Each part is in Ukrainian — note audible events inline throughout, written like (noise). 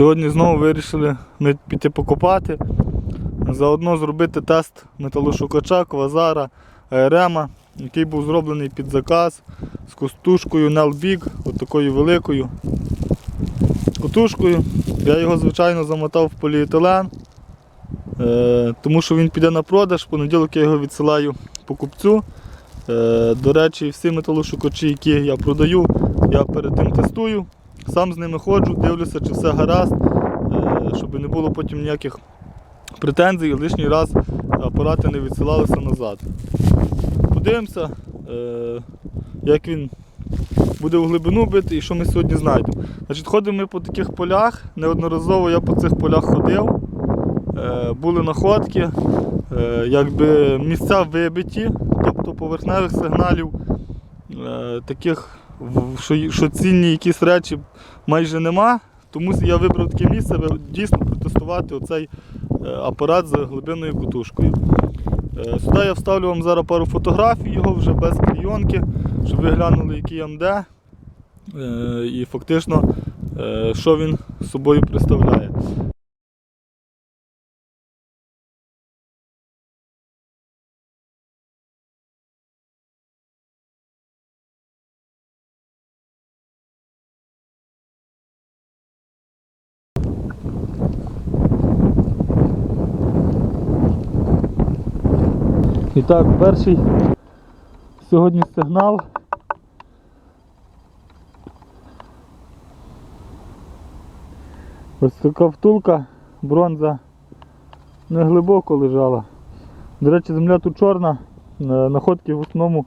Сьогодні знову вирішили піти покопати, заодно зробити тест металошукача, квазара, АРМа, який був зроблений під заказ з костушкою Nelbig, от великою котушкою. Я його, звичайно, замотав в поліетилен, е, тому що він піде на продаж. В понеділок я його відсилаю покупцю. Е, До речі, всі металошукачі, які я продаю, я перед тим тестую. Сам з ними ходжу, дивлюся, чи все гаразд, е, щоб не було потім ніяких претензій і лишній раз апарати не відсилалися назад. Подивимося, е, як він буде в глибину бити і що ми сьогодні знайдемо. Значить, Ходимо ми по таких полях, неодноразово я по цих полях ходив, е, були находки, якби місця вибиті, тобто поверхневих сигналів таких, що, що цінні якісь речі майже нема. Тому я вибрав таке місце, дійсно протестувати оцей е, апарат з глибинною кутушкою. Е, Сюди я вставлю вам зараз пару фотографій його вже без клейонки, щоб ви глянули, який МД е, і фактично, що він собою представляє. І так, перший сьогодні сигнал. Ось така втулка, бронза не глибоко лежала. До речі, земля тут чорна, е, находки в основному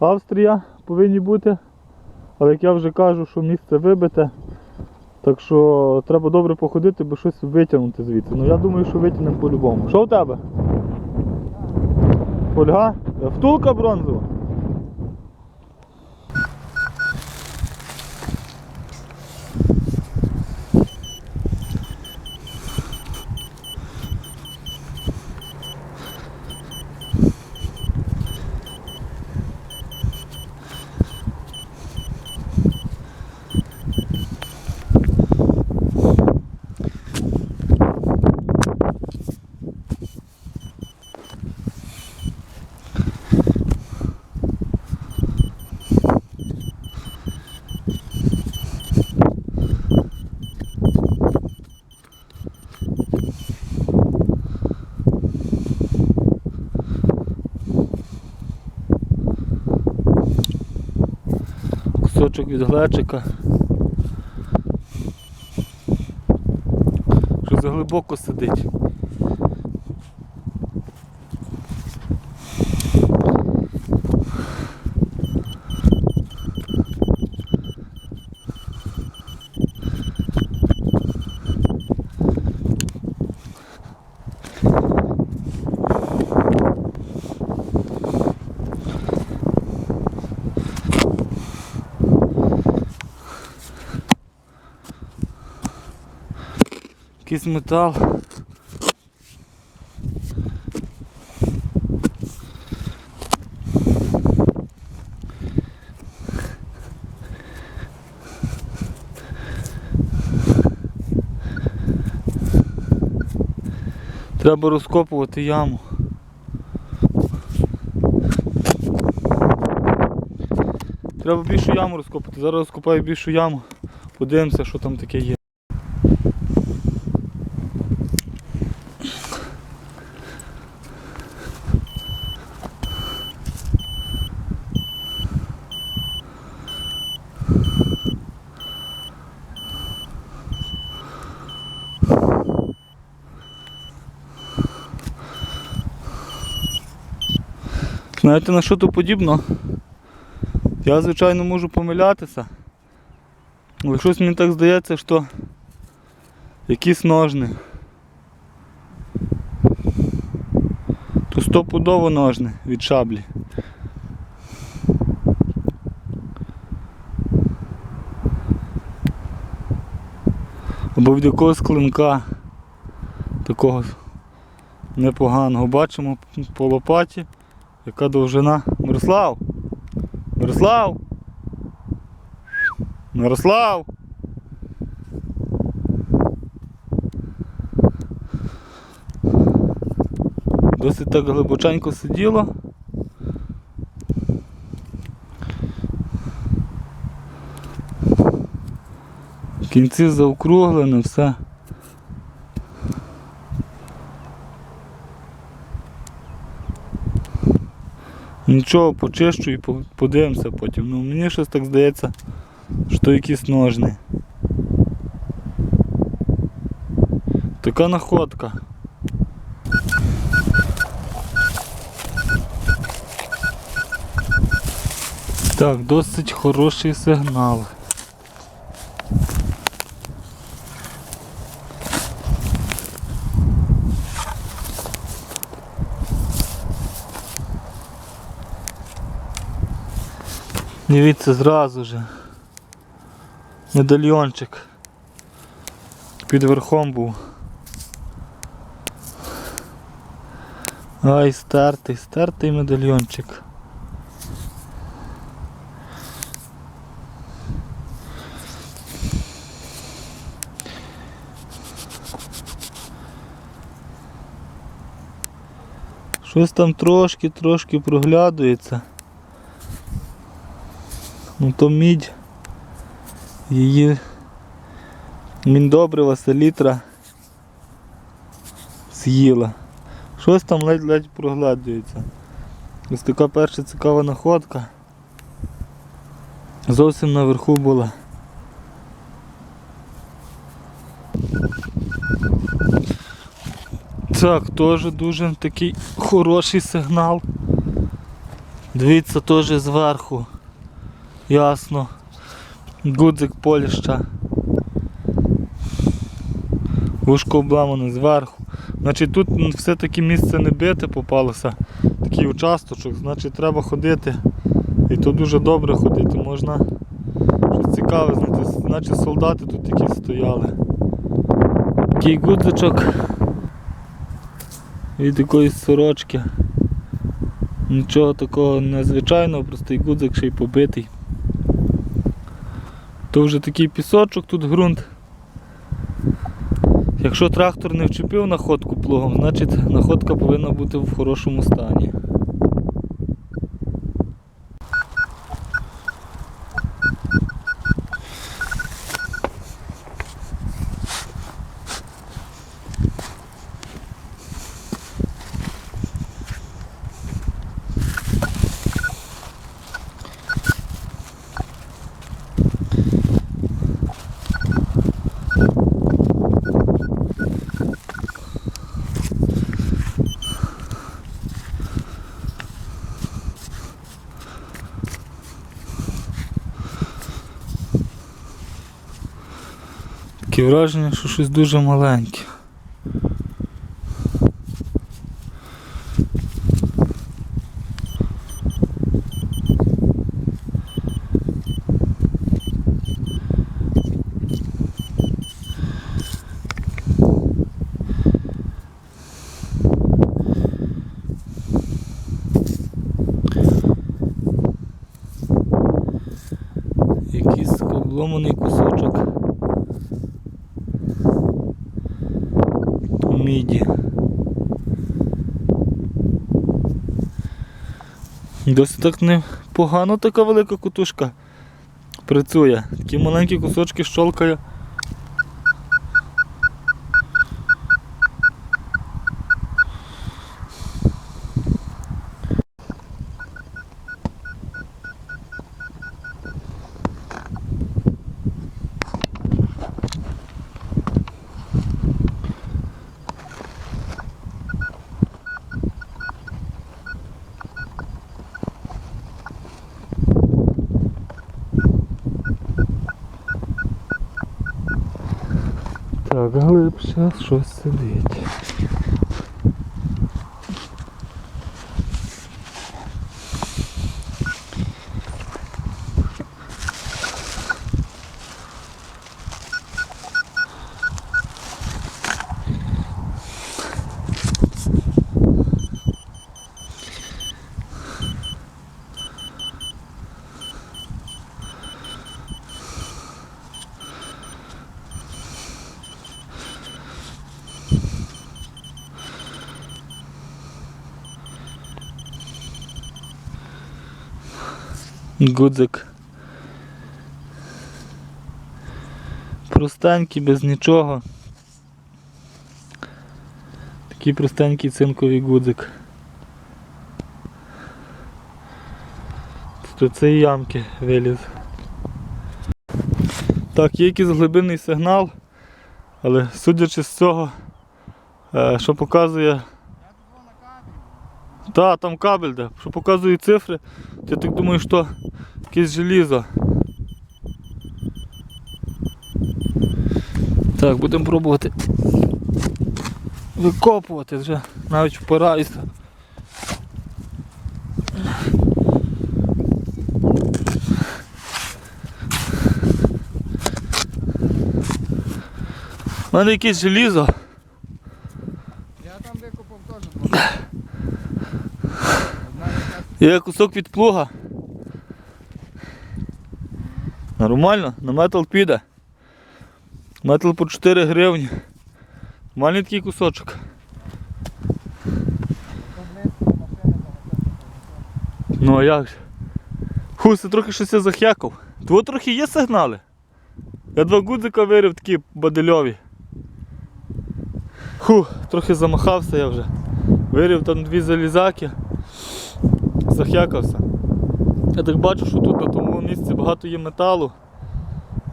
Австрія повинні бути. Але як я вже кажу, що місце вибите, так що треба добре походити, бо щось витягнути звідси. Ну я думаю, що витягнемо по-любому. Що в тебе? Фольга? Е, Втулка бронзова. Кусочок від глечика. Що заглибоко сидить. Якийсь метал. Треба розкопувати яму. Треба більшу яму розкопати. Зараз розкопаю більшу яму. Подивимося, що там таке є. Знаєте на що то подібно? Я, звичайно, можу помилятися. Але щось мені так здається, що якісь ножни. То стопудово ножни від шаблі. Або від якогось клинка такого непоганого. Бачимо по лопаті. Яка довжина? Мирослав! Мирослав! Мирослав! Досить так глибоченько сиділо. Кінці заокруглені, все. Нічого, почищу і подивимося потім. Ну мені щось так здається, що якісь ножни. Така находка. Так, досить хороший сигнал. Дивіться зразу же. Медальйончик. Під верхом був. Ай, стертий, стертий медальйончик. Щось там трошки, трошки проглядується. Ну то мідь. Її міндобрива селітра з'їла. Щось там ледь-ледь проглядується. Ось така перша цікава находка. Зовсім наверху була. Так, теж дуже такий хороший сигнал. Дивіться теж зверху. Ясно. Гудзик Польща. Вушко обламане зверху. Значить тут все-таки місце не бите попалося. Такий участочок, значить треба ходити. І то дуже добре ходити. Можна щось цікаве знайти. Значить солдати тут якісь стояли. Такий гудзичок від якоїсь сорочки. Нічого такого незвичайного, простий гудзик ще й побитий. То вже такий пісочок, тут ґрунт. Якщо трактор не вчепив находку плугом, значить находка повинна бути в хорошому стані. Враження, що щось дуже маленьке. Якийсь обломаний кусочок. міді. Досить так непогано така велика кутушка працює. Такі маленькі кусочки щолкає. Так, глибше щось сидить. Гудзик. Простенький, без нічого. Такий простенький цинковий гудзик. З цієї ямки виліз. Так, є якийсь глибинний сигнал, але судячи з цього, е, що показує. Так, там кабель, де, що показує цифри, я так думаю, що якесь желізо. Так, будемо пробувати викопувати вже, навіть впираюся. У мене якесь желізо. Я там викопав теж два. Одна якась Є кусок від плуга. Нормально, на метал піде. Метал по 4 гривні. Маленький такий кусочок. Ну а як же? Ху, це трохи щось я захекав. Тво трохи є сигнали. Я два гудзика вирив такі бадильові. Ху, трохи замахався я вже. Вирив там дві залізаки. Захекався. Я так бачу, що тут на тому місці багато є металу.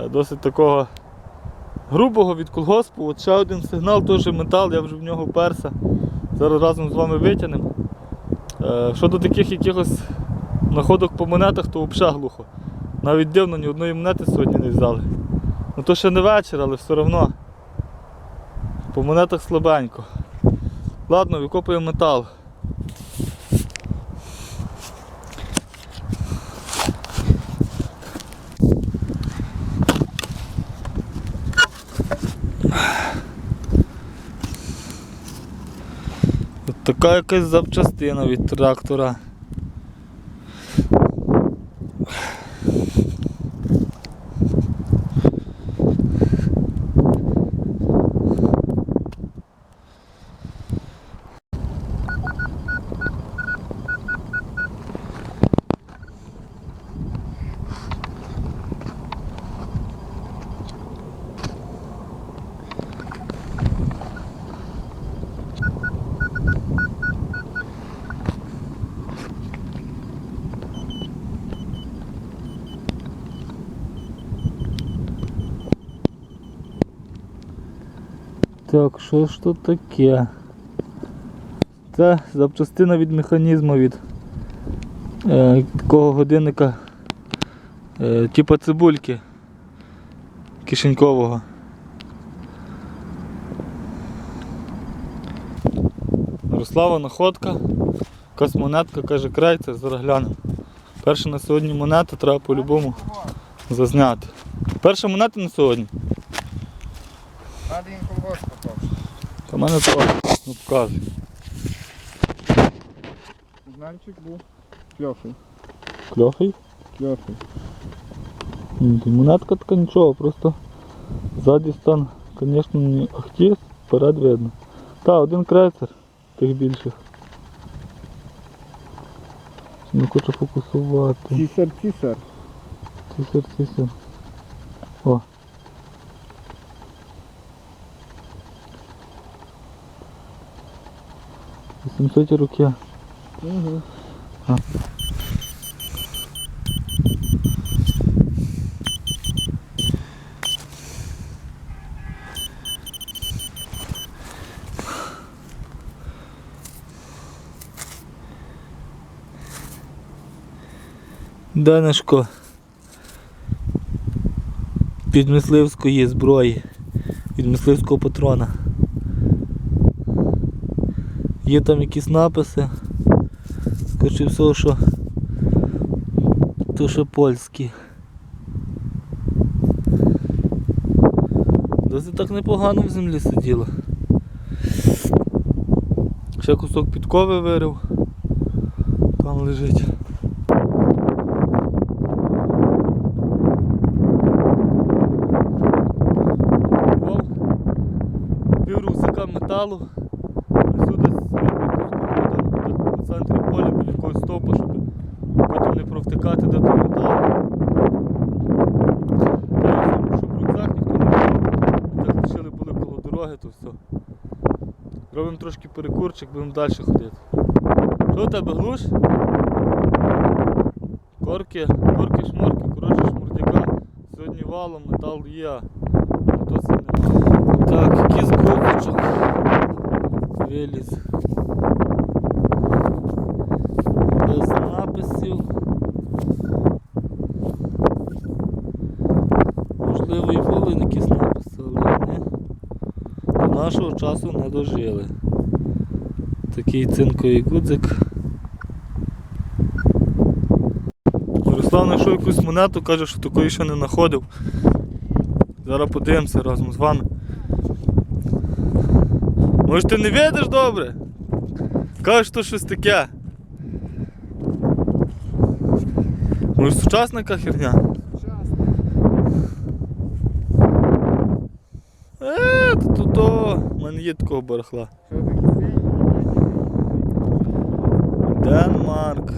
Е, Досить такого грубого від колгоспу. От ще один сигнал, теж метал, я вже в нього вперся. Зараз разом з вами витягнемо. Е, Щодо таких якихось находок по монетах, то взагалі глухо. Навіть дивно, ні одної монети сьогодні не взяли. Ну то ще не вечір, але все одно. По монетах слабенько. Ладно, викопуємо метал. Така якась запчастина від трактора. Так, що ж тут таке? Це запчастина від механізму від е, такого годинника, е, типа цибульки кишенькового. Ярослава находка, якась монетка, каже крейцер, зараз глянемо. Перша на сьогодні монета треба по-любому зазняти. Перша монета на сьогодні. Та в мене то ну, показує. Сигнальчик був. Кльофий. Кльохий. Кльофий. Ні, та Монетка така нічого, просто ззаді стан, звісно, не ахті, вперед видно. Та, один крейсер тих більших. Не хочу фокусувати. Цісар, цісар. Цісер, цісер. О. Вісімсоті руки. Угу. А. Данишко від мисливської зброї, від мисливського патрона. Є там якісь написи. Скоріше всього, що то що польські. Досить так непогано в землі сиділо. Ще кусок підкови вирив. Там лежить. Пів металу. Несу десь якось там, десь по центрі поля біля якогось стовпа, щоб потім не провтикати де то метал. Та й щоб рюкзак ніхто не брав. Так лишили були коло дороги, то все. Робимо трошки перекурчик, будемо далі ходити. Що у тебе глуш? Корки, корки, шморки, коротше шмурдяка. Сьогодні валом, метал є. немає. Так, якийсь курточок. Виліз. Без написів. Можливо і були якісь написи, але вони до нашого часу не дожили. Такий цинковий гудзик. Руслан знайшов якусь монету, каже, що такої ще не знаходив. Зараз подивимося разом з вами. Може ти не видиш добре? Кажеш, що щось таке. Може сучасна херня? Час. Е, то, то. У мене є такого барахла. Денмарк.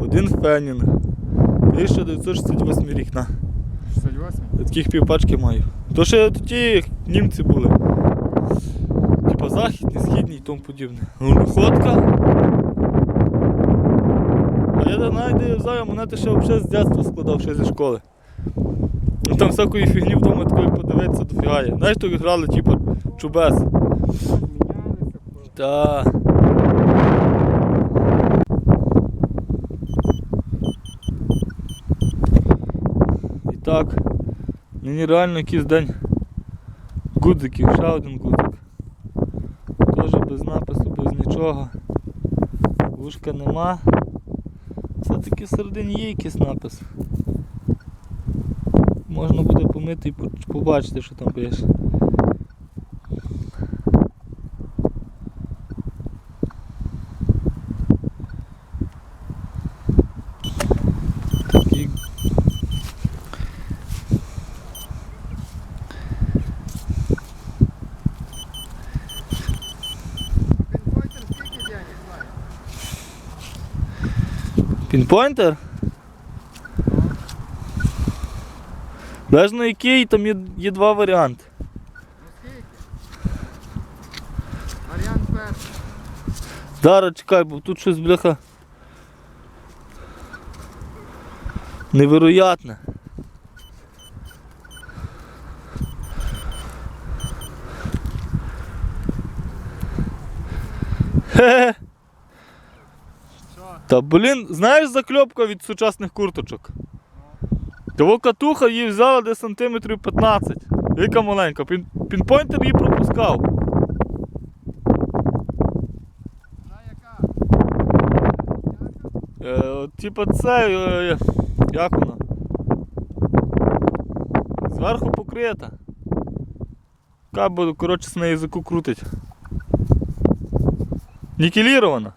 Один фенінг. 1968 рік. На. 68? Я таких півпачки маю. То ще ті німці були. Типа західні, східні і тому подібне. Ну, ходка. А я я взяв, монети ще взагалі з дитинства складав, ще зі школи. Ну там всякої фігні вдома такої подивитися дофіга є. Знаєш, то грали, типу, чубес. Та. І так, мені реально якийсь день гудзиків, ще один гудзик. Теж без напису, без нічого. Вушка нема. Все-таки всередині є якийсь напис. Можна буде помити і побачити, що там пише. Пінпойнтер скільки денег знає? Який, там є, є два варіанти. Ну? Варіант перший. Зараз чекай, бо тут щось бляха. Невероятне. Хе-хе. Та блін, знаєш закльопка від сучасних курточок? Того катуха її взяла десь сантиметрів 15. Яка маленька. Пін, пінпойнтер її пропускав. Е, типа це. Е, як вона? Зверху покрита. Кабель, коротше, на язику крутить. Нікелірована.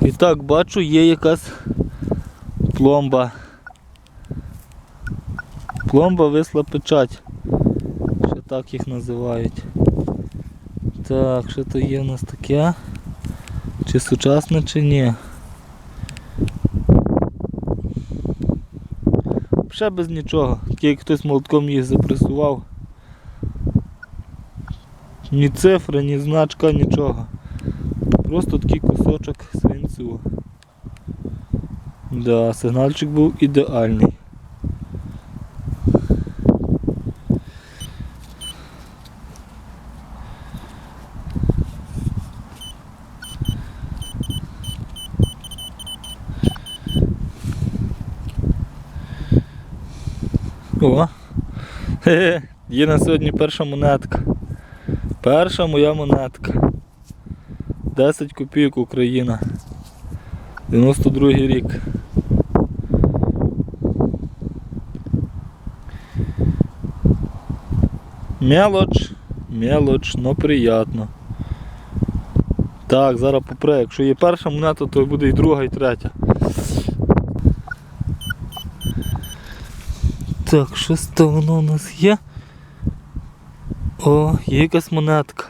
І так, бачу, є якась пломба. Пломба висла печать. Ще так їх називають. Так, що то є в нас таке? Чи сучасне, чи ні. Ще без нічого. Такий як хтось молотком їх запресував. Ні цифри, ні значка, нічого. Просто такий кусочок свинцю. Да, сигнальчик був ідеальний. О! Хе-хе, (laughs) є на сьогодні перша монетка. Перша моя монетка. 10 копійок Україна. 92 рік. Мелоч, мелоч, но приятно. Так, зараз попре. Якщо є перша монета, то буде і друга, і третя. Так, щось то воно у нас є. О, є якась монетка.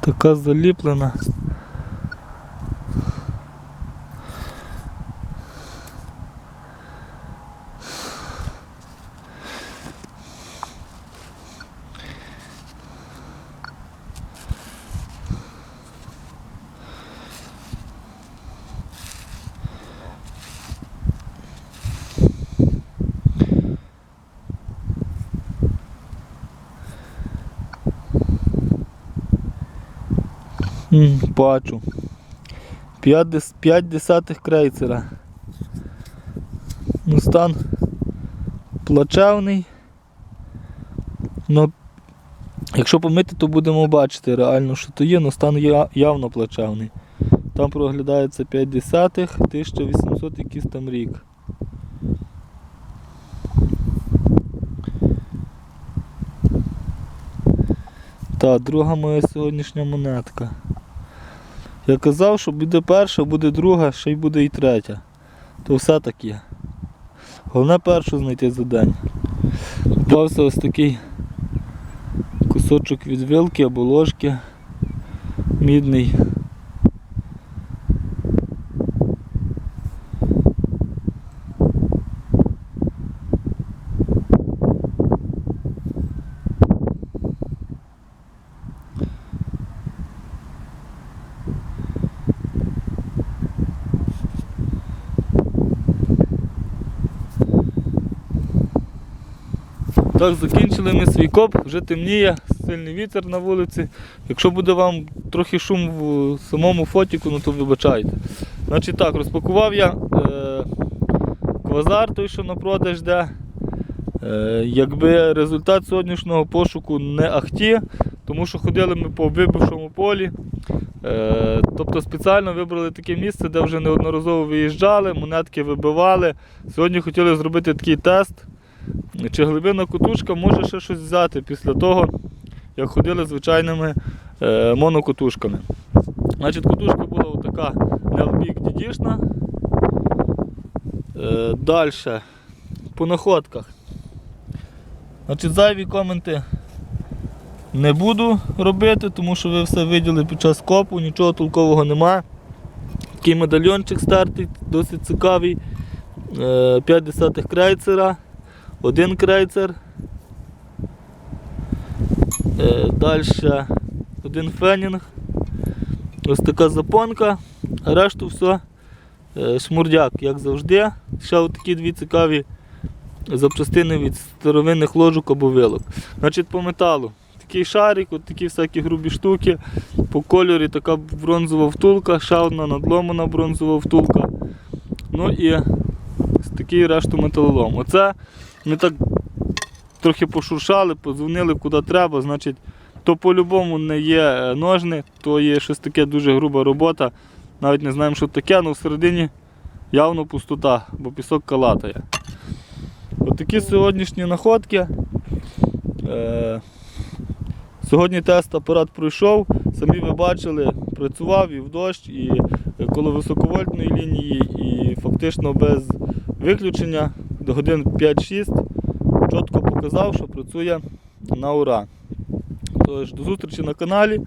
Така заліплена. Бачу. 5 десятих крейцера. Ну, стан плачевний. Ну, якщо помити, то будемо бачити реально, що то є, але стан явно плачевний. Там проглядається 5 десятих, 1800 якийсь там рік. Та, друга моя сьогоднішня монетка. Я казав, що буде перша, буде друга, ще й буде і третя. То все таке. Головне першу знайти за день. Попався ось такий кусочок від вилки або ложки мідний. Так, закінчили ми свій коп, вже темніє, сильний вітер на вулиці. Якщо буде вам трохи шум в самому фотіку, ну то вибачайте. Значить так, розпакував я е, квазар той, що на продаж де. Е, якби результат сьогоднішнього пошуку не ахті, тому що ходили ми по вибившому полі. Е, тобто спеціально вибрали таке місце, де вже неодноразово виїжджали, монетки вибивали. Сьогодні хотіли зробити такий тест. Чи глибина кутушка може ще щось взяти після того, як ходили звичайними е, монокотушками. Значить, кутушка була отака Нелбік дідішна. Е, Далі по находках. Значить, зайві коменти не буду робити, тому що ви все виділи під час копу, нічого толкового немає. Такий медальйончик стартий, досить цікавий. Е, 5 десятих крейцера один крейцер. Е, Далі один фенінг. Ось така запонка, а решту все е, шмурдяк, як завжди. Ще такі дві цікаві запчастини від старовинних ложок або вилок. Значить, по металу. Такий шарик, от такі всякі грубі штуки. По кольорі така бронзова втулка, ще одна надломана бронзова втулка. Ну і такий решту металолом. Оце ми так трохи пошуршали, подзвонили куди треба, значить, то по-любому не є е, ножни, то є щось таке дуже груба робота. Навіть не знаємо, що таке, але всередині явно пустота, бо пісок калатає. От сьогоднішні находки. Е, Сьогодні тест апарат пройшов, самі ви бачили, працював і в дощ, і коло високовольтної лінії, і фактично без виключення до годин 5-6 чітко показав, що працює на ура. Тож, до зустрічі на каналі.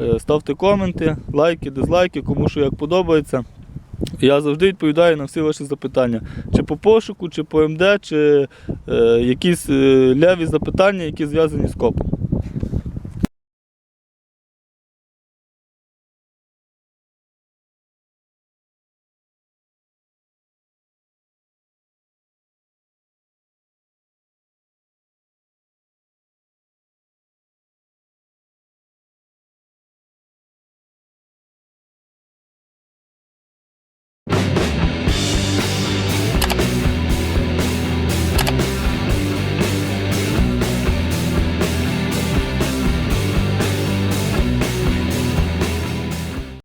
Е, Ставте коменти, лайки, дизлайки, кому що як подобається. Я завжди відповідаю на всі ваші запитання. Чи по пошуку, чи по МД, чи е, якісь е, ляві запитання, які зв'язані з копом.